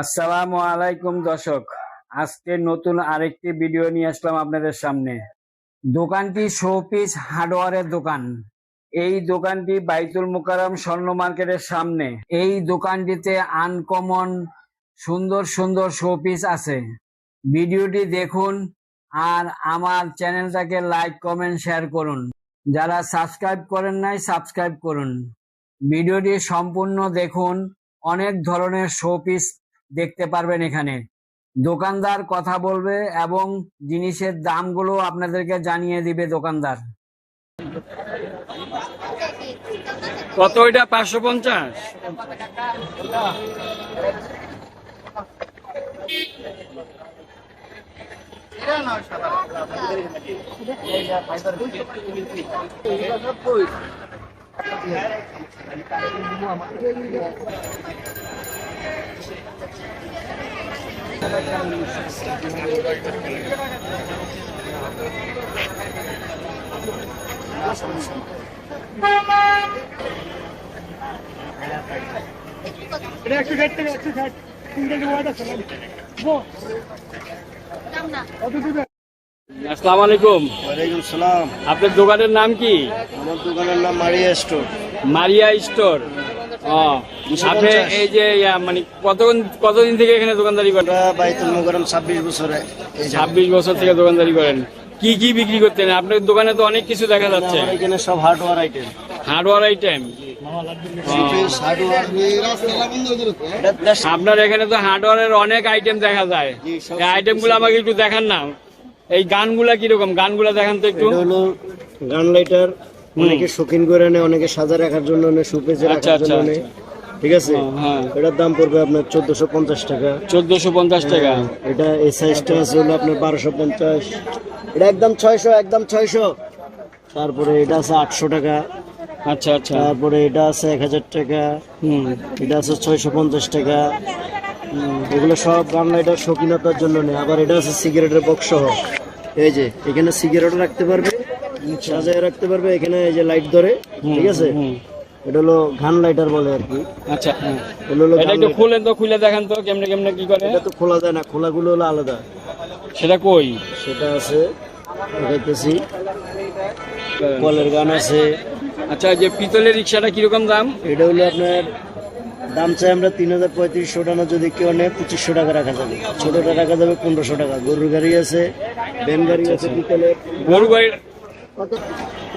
আসসালামু আলাইকুম দর্শক। আজকে নতুন আরেকটি ভিডিও নিয়ে আসলাম আপনাদের সামনে। দোকানটি শোপিস হার্ডওয়ারের দোকান। এই দোকানটি বাইতুল মুকাররম স্বর্ণ মার্কেটের সামনে। এই দোকানটিতে আনকমন সুন্দর সুন্দর শোপিস আছে। ভিডিওটি দেখুন আর আমার চ্যানেলটাকে লাইক কমেন্ট শেয়ার করুন। যারা সাবস্ক্রাইব করেন নাই সাবস্ক্রাইব করুন। ভিডিওটি সম্পূর্ণ দেখুন। অনেক ধরনের শোপিস দেখতে পারবেন এখানে। দোকানদার কথা বলবে এবং জিনিসের দামগুলো আপনাদেরকে জানিয়ে দিবে দোকানদার। কত ওইটা পাঁচশো পঞ্চাশ? এটা একশো ষাট একশো ষাট। আসসালামু আলাইকুম। ওয়ালাইকুম সালাম। আপনার দোকানের নাম কি? আমার দোকানের নাম মারিয়া স্টোর। মারিয়া স্টোর। আপনি এই যে মানে কতদিন কতদিন থেকে এখানে দোকানদারি করেন? বাইতুল মোকারম ছাব্বিশ বছরে ছাব্বিশ বছর থেকে দোকানদারি করেন। কি কি বিক্রি করতেন? আপনার দোকানে তো অনেক কিছু দেখা যাচ্ছে। এখানে সব হার্ডওয়ার আইটেম হার্ডওয়ার আইটেম আপনার এখানে তো হার্ডওয়ারের অনেক আইটেম দেখা যায়। এই আইটেমগুলো আমাকে একটু দেখান না। এই গানগুলা কীরকম? গানগুলা দেখান তো একটু। গান লাইটার অনেকে শৌখিন করে নেয় অনেকে সাজা রাখার জন্য নেয় সুপেজে আচ্ছা, রাখার জন্য আচ্ছা, নেয়। ঠিক আছে? হ্যাঁ এটার দাম পড়বে আপনার চোদ্দশো পঞ্চাশ টাকা। চোদ্দশো পঞ্চাশ টাকা। এটা এই সাইজটা আছে হলো আপনার বারোশো পঞ্চাশ। এটা একদম ছয়শো একদম ছয়শো। তারপরে এটা আছে আটশো টাকা। আচ্ছা আচ্ছা। তারপরে এটা আছে এক হাজার টাকা। হুম। এটা আছে ছয়শো পঞ্চাশ টাকা। এগুলো সব গান লাইটার শৌখিনতার জন্য নেই আবার এটা আছে সিগারেটের বক্স সহ। এই যে এখানে সিগারেটও রাখতে পারবে। সাজায় রাখতে পারবে এখানে এই যে লাইট ধরে ঠিক আছে? এটা হলো ঘান লাইটার বলে আর কি। আচ্ছা হলো এটা একটু খুলেন তো খুলে দেখান তো কেমনে কেমনে কি করে? এটা তো খোলা যায় না খোলাগুলো হলো আলাদা। সেটা কই? সেটা আছে দেখাইতেছি। কলের গান আছে। আচ্ছা যে পিতলের রিক্সাটা কীরকম দাম? এটা হলো আপনার দাম চাই আমরা তিন হাজার পঁয়ত্রিশশো টাকা যদি কেউ নেয় পঁচিশশো টাকা রাখা যাবে। ছোটটা রাখা যাবে পনেরোশো টাকা। গরুর গাড়ি আছে ভ্যান গাড়ি আছে বিকেলে গরু গাড়ির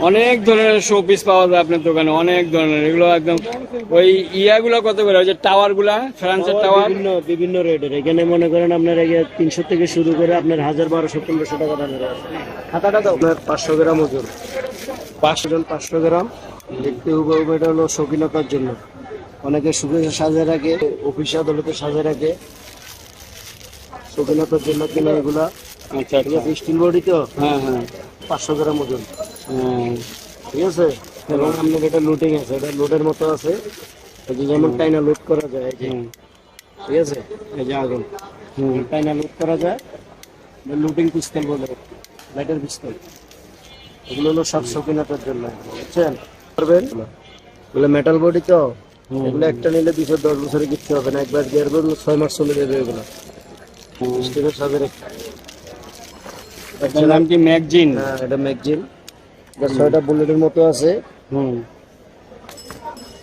অনেক ধরনের শো পিস পাওয়া যায় আপনার দোকানে অনেক ধরনের। এগুলো একদম ওই ইয়াগুলো কত করে? ওই যে টাওয়ারগুলা ফ্রান্সের টাওয়ার বিভিন্ন বিভিন্ন রেটের। এখানে মনে করেন আপনার তিনশো থেকে শুরু করে আপনার হাজার বারোশো পনেরোশো টাকা দামের আছে। খাতাটা দাও। আপনার পাঁচশো গ্রাম ওজন। পাঁচশো জন পাঁচশো গ্রাম। দেখতে হুবহু এটা হলো শৌখিনতার জন্য। অনেকে শুভেচ্ছা সাজে রাখে অফিস আদালতে সাজে রাখে। শৌখিনতার জন্য কিনা এগুলা? আচ্ছা ঠিক আচ্ছা স্টিল বডি তো? হ্যাঁ হ্যাঁ। পাঁচশো গ্রাম ওজন। ঠিক আছে? এবং আপনার এটা লুটিং আছে এটা লোডের মতো আছে। যেমন টাইনা লোড করা যায় ঠিক আছে? এই যে আগুন। টাইনা লোড করা যায় লুটিং পিস্তল বলে লাইটার পিস্তল এগুলো হলো সব শৌখিনতার জন্য বুঝছেন? পারবেন? বলে মেটাল বডি তো। এগুলো একটা নিলে দুশো দশ বছরে কিচ্ছু হবে না। একবার গিয়ার ছয় মাস চলে যাবে এগুলো। স্টিলের রেখে এটার নাম কি ম্যাগজিন? হ্যাঁ এটা ম্যাগজিন। এটা ছয়টা বুলেটের মতো আছে। হুম।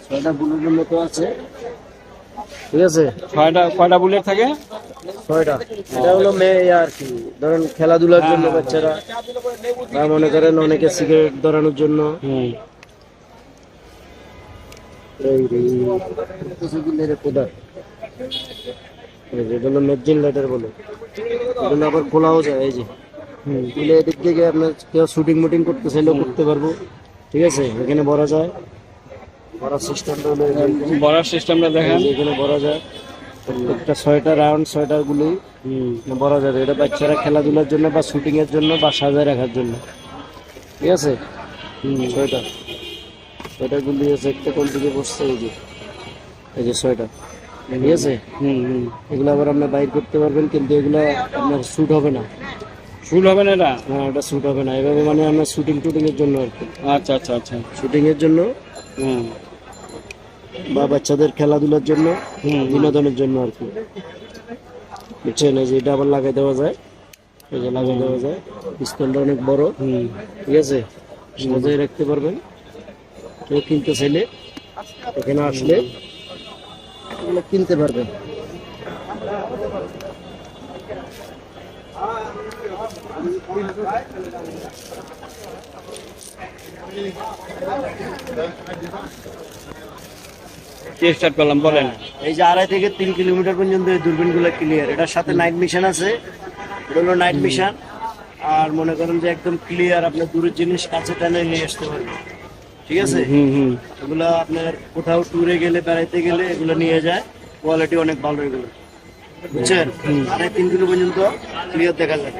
ছয়টা বুলেটের মতো আছে। ঠিক আছে? ছয়টা কয়টা বুলেট থাকে? ছয়টা। এটা হলো মেয়ে আর কি। ধরেন খেলাধুলার জন্য বাচ্চারা বা মনে করেন অনেকে সিগারেট ধরানোর জন্য। হলো ম্যাগজিন লাইটার বলে। এগুলো আবার খোলাও যায় এই যে। খুলে এদিক থেকে আপনার কেউ শুটিং মুটিং করতে চাইলেও করতে পারব। ঠিক আছে? এখানে ভরা যায়। ভরার সিস্টেমটা হলো বড়ার সিস্টেমটা দেখেন। এখানে ভরা যায়। প্রত্যেকটা ছয়টা রাউন্ড ছয়টা গুলি। ভরা যাবে এটা বাচ্চারা খেলাধুলার জন্য বা শুটিং এর জন্য বা সাজায় রাখার জন্য। ঠিক আছে? হুম। ছয়টা। ছয়টা গুলি আছে একটা কোন দিকে বসছে এই যে। এই যে ছয়টা। ঠিক আছে? হুম হুম। এগুলো আবার আপনার বাইর করতে পারবেন কিন্তু এগুলো আপনার শ্যুট হবে না। ফুল হবে না এটা? হ্যাঁ ওটা শ্যুট হবে না। এভাবে মানে আপনার শুটিং টুটিং এর জন্য আর কি। আচ্ছা আচ্ছা আচ্ছা। শুটিং এর জন্য হুম। বা বাচ্চাদের খেলাধুলার জন্য হুম বিনোদনের জন্য আর কি। বুঝছেন? যে এটা আবার লাগাই দেওয়া যায়। এই যে লাগাই দেওয়া যায়। পিস্তলটা অনেক বড়। হুম। ঠিক আছে? সহজেই রাখতে পারবেন। কেউ কিনতে চাইলে এখানে আসলে এগুলো কিনতে পারবেন। কি করলাম বলেন। এই যে আড়াই থেকে তিন কিলোমিটার পর্যন্ত এই দূরবীন ক্লিয়ার এটার সাথে নাইট মিশন আছে। এটা হলো নাইট মিশন আর মনে করেন যে একদম ক্লিয়ার দূরের জিনিস কাছে টানে নিয়ে আসতে পারবেন। ঠিক আছে? হুম হুম এগুলো আপনার কোথাও ট্যুরে গেলে বেড়াইতে গেলে এগুলো নিয়ে যায়। কোয়ালিটি অনেক ভালো এগুলো। বুঝছেন? আড়াই তিন কিলো পর্যন্ত ক্লিয়ার দেখা যায়।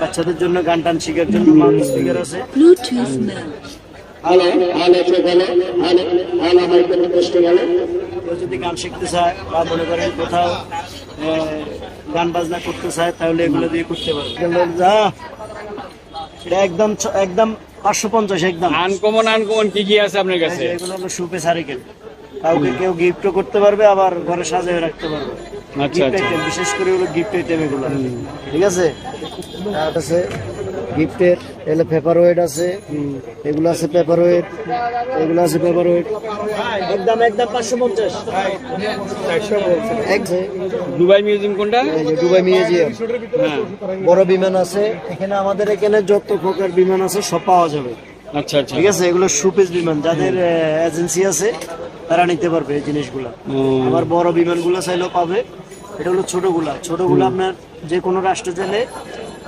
বাচ্চাদের জন্য গান টান শেখার জন্য মাউথ স্পিকার আছে। কেউ যদি গান শিখতে চায় বা মনে করেন কোথাও গান বাজনা করতে চায় তাহলে এগুলো দিয়ে করতে পারে যা এটা একদম একদম পাঁচশো পঞ্চাশ একদম। আনকমন আনকমন কি কি আছে আপনার কাছে? এগুলো হলো সুপে সারিকেল কাউকে কেউ গিফটও করতে পারবে আবার ঘরে সাজিয়ে রাখতে পারবে। আচ্ছা, আচ্ছা। বিশেষ করে হলো গিফট আইটেম এগুলো। ঠিক আছে? আছে গিফটের এলে পেপার ওয়েট আছে এগুলো আছে পেপার ওয়েট এগুলো আছে পেপার ওয়েট একদম একদম পাঁচশো পঞ্চাশ। দুবাই মিউজিয়াম কোনটা? Dubai museum. হ্যাঁ। বড় বিমান আছে। এখানে আমাদের এখানে যত প্রকার বিমান আছে সব পাওয়া যাবে। আচ্ছা আচ্ছা। ঠিক আছে? এগুলো সুপেজ বিমান। যাদের এজেন্সি আছে তারা নিতে পারবে এই জিনিসগুলো। আবার বড় বিমানগুলো চাইলেও পাবে। এটা হলো ছোটগুলা। ছোটগুলো আপনার যে কোনো রাষ্ট্রে চাইলে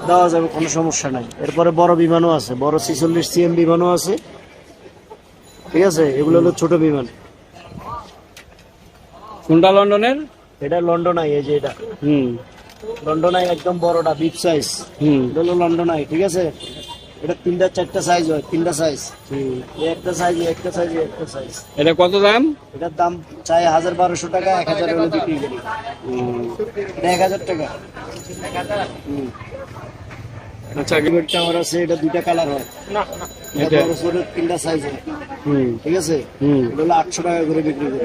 দেওয়া যাবে কোনো সমস্যা নাই। এরপরে বড় বিমানও আছে বড় ছিচল্লিশ সিএম বিমানও আছে। ঠিক আছে? এগুলো হলো ছোট বিমান। কোনটা লন্ডনের? এটা লন্ডন আই এই যে এটা। হুম। লন্ডন আই একদম বড়টা বিগ সাইজ। হুম। এটা হলো লন্ডন আই ঠিক আছে? এটা তিনটা চারটা সাইজ হয় তিনটা সাইজ একটা সাইজ একটা সাইজ একটা সাইজ এটা কত দাম? এটার দাম চাই হাজার বারোশো টাকা এক হাজার হলে বিক্রি করি। এক হাজার টাকা। হুম। আচ্ছা কিবোর্ড টাওয়ার আছে এটা দুইটা কালার হয়। এটা? এটা ছোট তিনটা সাইজ হয়। হুম। ঠিক আছে? হুম। এটা হলো আটশো টাকা করে বিক্রি করি।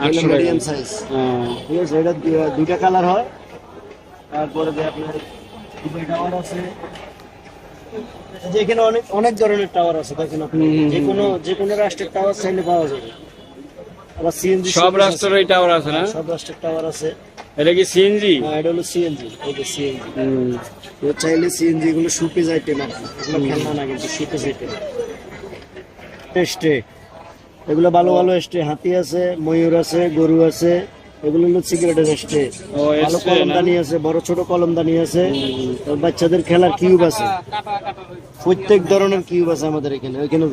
800 মিডিয়াম সাইজ হ্যাঁ। ঠিক আছে? এটা দুইটা কালার হয়। তারপরে যে আপনার দুবাই টাওয়ার আছে। এই যে এখানে অনেক অনেক ধরনের টাওয়ার আছে দেখেন আপনি। যে কোনো যে কোনো রাষ্ট্রের টাওয়ার চাইলে পাওয়া যাবে। আবার সিএনজি সব রাষ্ট্রের টাওয়ার আছে। না? সব রাষ্ট্রের টাওয়ার আছে। এটা কি সিএনজি হ্যাঁ, এটা হলো সিএনজি এই যে সিএনজি কেউ চাইলে সিএনজি গুলো আর কি এগুলো খেলনা না কিন্তু স্টে এগুলো ভালো ভালো স্টে হাতি আছে ময়ূর আছে গরু আছে এগুলো হলো সিগারেটের স্টে ভালো না? কলমদানি আছে বড় ছোট কলমদানি আছে। বাচ্চাদের খেলার কিউব আছে। প্রত্যেক ধরনের কিউব আছে আমাদের এখানে ওইখানে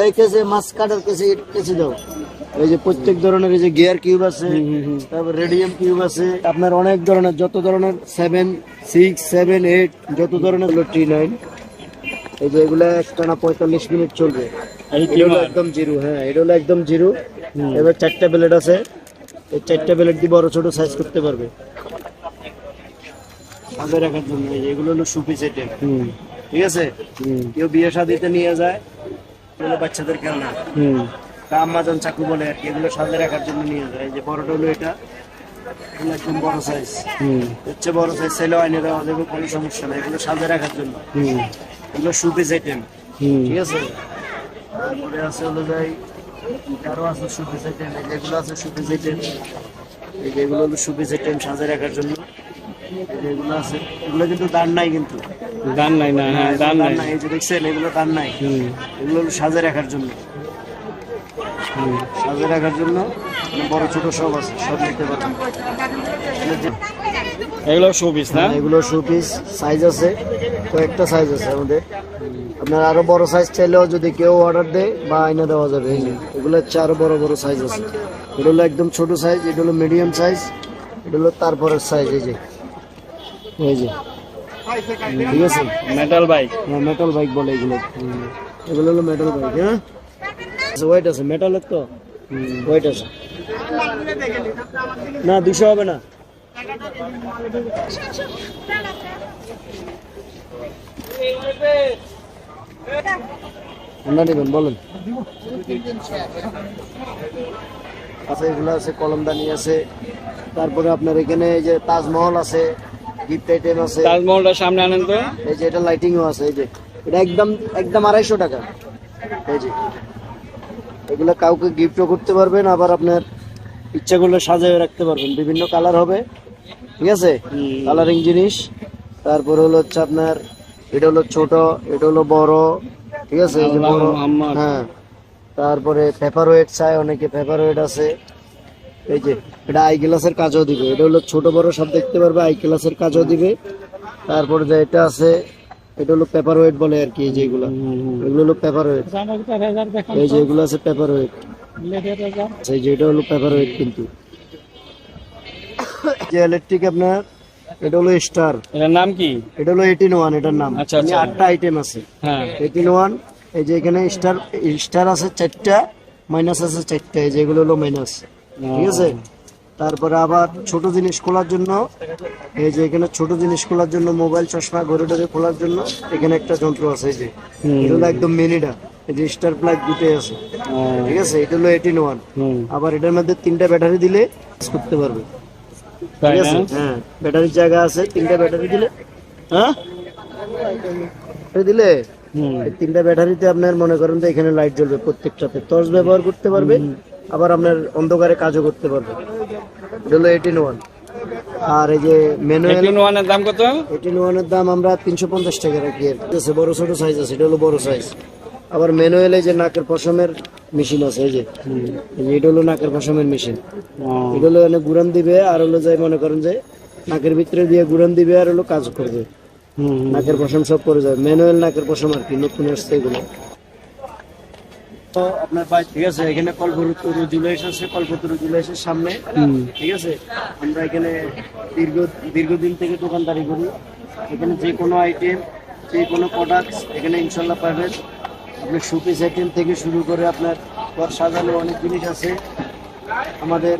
এই কেসে মাছ কাটার কেসে কেসে দাও। এই যে প্রত্যেক ধরনের এই যে গিয়ার কিউব আছে তারপর রেডিয়াম কিউব আছে আপনার অনেক ধরনের যত ধরনের সেভেন সিক্স সেভেন এইট যত ধরনের হলো টি নাইন এই যে এগুলা একটানা পঁয়তাল্লিশ মিনিট চলবে। এটা হলো একদম জিরো হ্যাঁ এটা হলো একদম জিরো। এবার চারটা প্লেট আছে এই চারটা প্লেট দিয়ে বড় ছোট সাইজ করতে পারবে। সাজে রাখার জন্য এই এগুলো হলো সুপি সেটের। ঠিক আছে? কেউ বিয়ে শাদিতে নিয়ে যায় বাচ্চাদের খেলনা। আমাজন চাকু বলে আর কি এগুলো সাজে রাখার জন্য নিয়ে যায়। এই যে বড়টা হলো এটা এগুলো একদম বড় সাইজ হুম। হচ্ছে বড় সাইজ ছেলে আইনে দেওয়া যাবে কোনো সমস্যা নেই এগুলো সাজে রাখার জন্য। হুম। এগুলো সুপিস আইটেম ঠিক আছে? তারপরে আছে হলো যাই আরও আছে সুপিস আইটেম যেগুলো আছে সুপিস আইটেম এই যেগুলো হলো সুপিস আইটেম সাজে রাখার জন্য। এগুলো আছে এগুলো কিন্তু দান নাই কিন্তু। দান নাই না হ্যাঁ দান নাই। নাই এই যে দেখছেন এগুলো দান নাই। হুম। এগুলো হলো সাজে রাখার জন্য। হুম রাখার জন্য বড় ছোট সব আছে সব নিতে পারবেন এগুলো এগুলো শোপিস না? এগুলো শু পিস সাইজ আছে কয়েকটা সাইজ আছে আমাদের। আপনার আরও বড় সাইজ চাইলেও যদি কেউ অর্ডার দেয় বা আইনা দেওয়া যাবে এগুলো হচ্ছে আরও বড় বড় সাইজ আছে। এটা হলো একদম ছোট সাইজ এটা হলো মিডিয়াম সাইজ এটা হলো তারপরের সাইজ এই যে এই যে। ঠিক আছে? মেটাল বাইক হ্যাঁ মেটাল বাইক বলে এগুলো। এগুলো হলো মেটাল বাইক হ্যাঁ? ওয়েট আছে মেটালের তো? ওয়েট আছে না দুশো হবে না। নেবেন বলেন। আছে এগুলো আছে কলমদানি আছে। তারপরে আপনার এখানে এই যে তাজমহল আছে গিফট আইটেম আছে। তাজমহলটা সামনে আনেন তো। এই যে এটা লাইটিংও আছে এই যে। এটা একদম একদম আড়াইশো টাকা। এই যে। এগুলো কাউকে গিফটও করতে পারবেন আবার আপনার ইচ্ছা করলে সাজিয়ে রাখতে পারবেন। বিভিন্ন কালার হবে ঠিক আছে? কালারিং জিনিস তারপর হলো হচ্ছে আপনার এটা হলো ছোট এটা হলো বড় ঠিক আছে। হ্যাঁ। তারপরে পেপার ওয়েট চাই অনেকে পেপার ওয়েট আছে। এই যে এটা আই গ্লাসের কাজও দিবে। এটা হলো ছোট বড় সব দেখতে পারবে আই গ্লাসের কাজও দিবে। তারপরে যে এটা আছে এটা হলো পেপার ওয়েট বলে আর কি এই যেগুলো। এগুলো হলো পেপার ওয়েট এই যে এগুলো আছে পেপার ওয়েট এই যে এটা হলো পেপার ওয়েট কিন্তু। যে ইলেকট্রিক আপনার এটা হলো স্টার এটার নাম কি? এটা হলো এইটিন ওয়ান এটার নাম। আচ্ছা, আচ্ছা। আটটা আইটেম আছে। হ্যাঁ। এইটিন ওয়ান এই যে এখানে স্টার স্টার আছে চারটা মাইনাস আছে চারটা এই যেগুলো হলো মাইনাস ঠিক আছে? তারপরে আবার ছোট জিনিস খোলার জন্য এই যে এখানে ছোট জিনিস খোলার জন্য মোবাইল চশমা ঘরে টরে খোলার জন্য এখানে একটা যন্ত্র আছে এই যে। এটা হলো একদম মিনিটা এই যে স্টার প্লাগ দুটোই আছে। ঠিক আছে? এটা হলো এইটিন ওয়ান আবার এটার মধ্যে তিনটা ব্যাটারি দিলে করতে পারবে। ঠিক আছে? হ্যাঁ ব্যাটারির জায়গা আছে তিনটা ব্যাটারি দিলে। হ্যাঁ? দিলে? তিনটা ব্যাটারিতে আপনার মনে করেন তো এখানে লাইট জ্বলবে প্রত্যেকটাতে। টর্চ ব্যবহার করতে পারবে আবার আপনার অন্ধকারে কাজও করতে পারবে। এটা এইটিন ওয়ান আর এই যে ম্যানুয়াল এইটিন ওয়ানের দাম কত? এইটিন ওয়ানের দাম আমরা তিনশো পঞ্চাশ টাকা রাখি। বড় ছোট সাইজ আছে এটা হলো বড় সাইজ আবার ম্যানুয়াল যে নাকের পশমের মেশিন আছে এই যে। এটা হলো নাকের পশমের মেশিন এটা হলো এনে গুড়ান দিবে আর হলো যাই মনে করেন যে নাকের ভিতরে দিয়ে গুড়ান দিবে আর হলো কাজ করবে। নাকের পশম সব করে যাবে ম্যানুয়াল নাকের পশম আর কি নতুন আসছে এগুলো। তো আপনার বাই ঠিক আছে এখানে কল্পতরু জুলাইশ আছে কল্পতরু জুলাইশের সামনে ঠিক আছে? আমরা এখানে দীর্ঘ দীর্ঘদিন থেকে দোকানদারি করি। এখানে যে কোনো আইটেম যে কোনো প্রোডাক্ট এখানে ইনশাল্লাহ পাবেন। আপনার শোপিস আইটেম থেকে শুরু করে আপনার ঘর সাজানো অনেক জিনিস আছে। আমাদের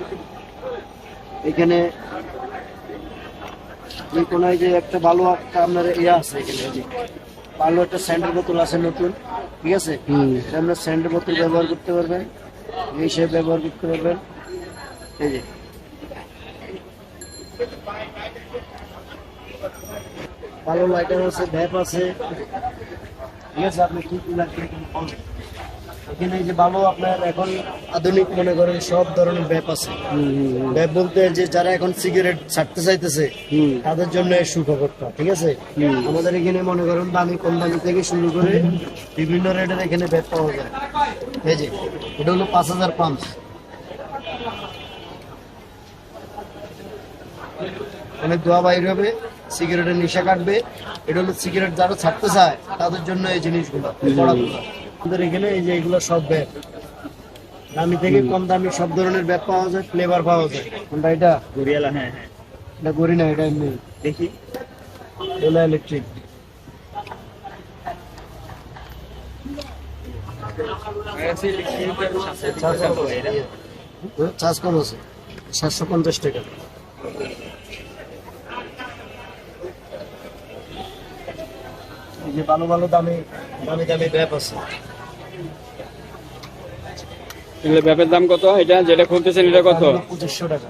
এখানে যে কোনো যে একটা ভালো একটা আপনার ইয়ে আছে এখানে। ভালো একটা স্যান্ডের বোতল আছে নতুন ঠিক আছে? আপনার স্যান্ডের বোতল ব্যবহার করতে পারবেন এই হিসেবে ব্যবহার করতে পারবেন। এই যে। ভালো লাইটার আছে ভ্যাপ আছে। ঠিক আছে আপনি কি কি লাগবে এখানে যে ভালো আপনার এখন আধুনিক মনে করেন সব ধরনের ভ্যাপ আছে। ভ্যাপ বলতে যে যারা এখন সিগারেট ছাড়তে চাইতেছে তাদের জন্য সুখবরটা ঠিক আছে? আমাদের এখানে মনে করেন দামি কম দামি থেকে শুরু করে বিভিন্ন রেটের এখানে ভ্যাপ পাওয়া যায়। এই যে এটা হলো পাঁচ হাজার পাঁচ অনেক দোয়া বাইর হবে সিগারেটের নেশা কাটবে এটা হলো সিগারেট যারা ছাড়তে চায় তাদের জন্য এই জিনিসগুলো পড়াগুলো আমাদের এখানে এই যে এগুলো সব ব্যাগ। দামি থেকে কম দামি সব ধরনের ব্যাগ পাওয়া যায় ফ্লেভার পাওয়া যায়। কোনটা এটা? গড়িয়ালা হ্যাঁ হ্যাঁ। এটা করি না এটা এমনি। দেখি। ইলেকট্রিক চার্জ কম আছে। সাতশো পঞ্চাশ টাকা। এই যে ভালো ভালো দামি দামি দামি ব্যাপ আছে। এগুলো ব্যাপের দাম কত? এটা যেটা খুলতেছেন এটা কত? পঁচিশশো টাকা।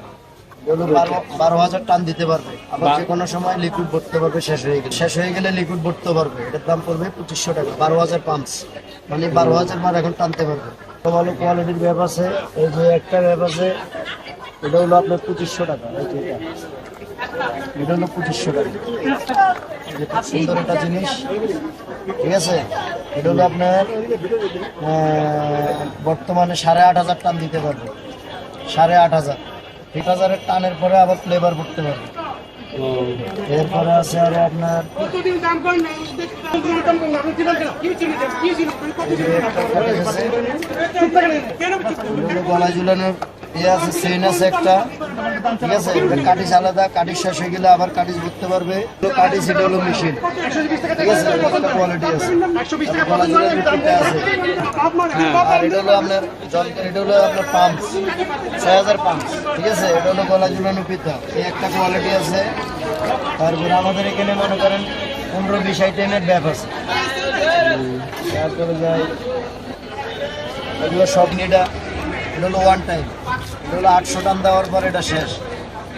বারো- হাজার টান দিতে পারবে। আবার যে কোনো সময় লিকুইড ভরতে পারবে শেষ হয়ে গেলে। শেষ হয়ে গেলে লিকুইড ভরতে পারবে। এটার দাম পড়বে পঁচিশশো টাকা বারো হাজার পাঁচ মানে বারো হাজার বার এখন টানতে পারবে। ভালো কোয়ালিটির ব্যাপ আছে। এই যে একটা ব্যাপ আছে এটা হলো আপনার পঁচিশশো টাকা। এটা। হলো পঁচিশশো টাকা। যে খুব সুন্দর একটা জিনিস, ঠিক আছে? এটা হলো আপনার বর্তমানে সাড়ে আট হাজার টান দিতে পারবে। সাড়ে আট হাজার। এক হাজারের টানের পরে আবার ফ্লেভার করতে পারবে। এরপরে আছে আরও আপনার গলায় ঝুলানোর ইয়ে আছে একটা। ঠিক আছে? কাটিস আলাদা, কাটিস শেষ হয়ে গেলে আবার কাটিস করতে পারবে। কাটিস, এটা হলো মেশিন ঠিক আছে? কোয়ালিটি আছে। মানে আর এটা হলো আপনার এটা হলো আপনার পাম্প হাজার ঠিক আছে? এটা হলো গলা এই একটা কোয়ালিটি আছে। তারপরে আমাদের এখানে মনে করেন পনেরো বিশ আইটেমের ব্যাপ আছে। তারপরে যাই। এগুলো সব নিটা এটা হলো ওয়ান টাইম এটা হলো আটশো টান দেওয়ার পর এটা শেষ।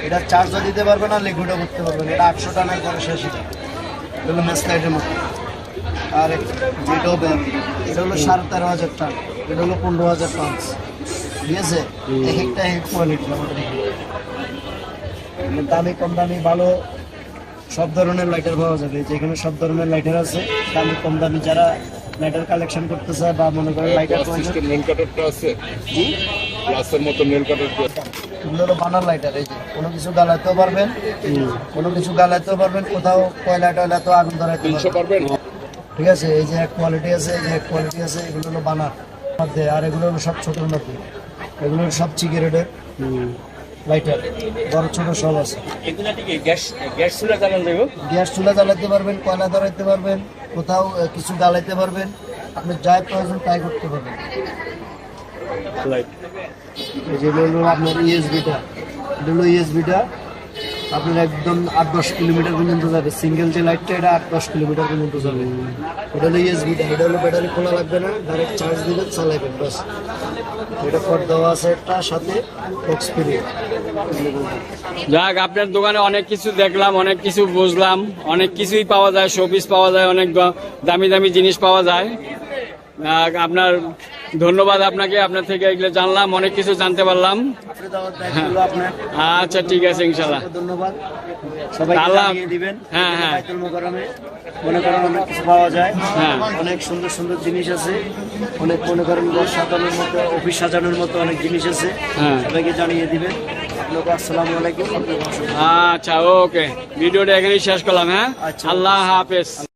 এটা চার্জও দিতে পারবে না লিকুইডও করতে পারবে না। এটা আটশো টানের পরে শেষ এটা। এটা হলো মেসলাইটের মতো। আর ব্যাগ এটা হলো সাড়ে তেরো হাজার টান। এটা হলো পনেরো হাজার পাঁচ ঠিক আছে? এক একটা এক কোয়ালিটি আমাদের দামি কম দামি ভালো সব ধরনের লাইটার পাওয়া যাবে। যেখানে সব ধরনের লাইটার আছে। দামি কম দামি যারা লাইটার কালেকশন করতে চায় বা মনে করেন লাইটার সিস্টেম নেল কাটারটা আছে। গ্লাসের মতো নেল কাটার এগুলো হলো বানার লাইটার এই যে। কোনো কিছু পারবেন। কোনো কিছু পারবেন। কোথাও কয়লা টয়লা তো আগুন ধরাইতে পারবেন। পারবেন? ঠিক আছে এই যে এক কোয়ালিটি আছে এই যে এক কোয়ালিটি আছে এগুলো হলো বানার মধ্যে আর এগুলো হলো সব ছোটোর মধ্যে। এগুলো সব চিকিরেটের লাইটার বড় ছোট সব আছে। গ্যাস গ্যাস চুলা জ্বালাতে গ্যাস চুলা জ্বালাতে পারবেন কয়লা ধরাইতে পারবেন কোথাও কিছু জ্বালাইতে পারবেন। আপনি যাই প্রয়োজন তাই করতে পারবেন। এই যে আপনার ইএসবিটা এটা হলো ইএসবিটা আপনার একদম আট দশ কিলোমিটার পর্যন্ত যাবে। সিঙ্গেল যে লাইটটা এটা আট দশ কিলোমিটার পর্যন্ত যাবে। এটা হলো ইএসবিটা এটা হলো ব্যাটারি খোলা লাগবে না ডাইরেক্ট চার্জ দিবেন চালাইবেন বাস। এটা কট দেওয়া আছে একটা সাথে এক্সপিরিয়েন্স যাক আপনার দোকানে অনেক কিছু দেখলাম অনেক কিছু বুঝলাম অনেক কিছুই পাওয়া যায় শোপিস পাওয়া যায় অনেক দামি দামি জিনিস পাওয়া যায়। আপনার ধন্যবাদ আপনাকে আপনার থেকে এগুলো জানলাম অনেক কিছু জানতে পারলাম। আচ্ছা ঠিক আছে ইনশাল্লাহ ধন্যবাদ। আল্লাহ- দিবেন। হ্যাঁ, হ্যাঁ। মনে করেন অনেক কিছু পাওয়া যায়। হ্যাঁ। অনেক সুন্দর সুন্দর জিনিস আছে। অনেক মনে করেন ঘর সাজানোর মতো অফিস সাজানোর মতো অনেক জিনিস আছে। হ্যাঁ। সবাইকে জানিয়ে দিবেন। আচ্ছা ওকে। ভিডিওটা এখানেই শেষ করলাম হ্যাঁ? আচ্ছা। আল্লাহ হাফেজ।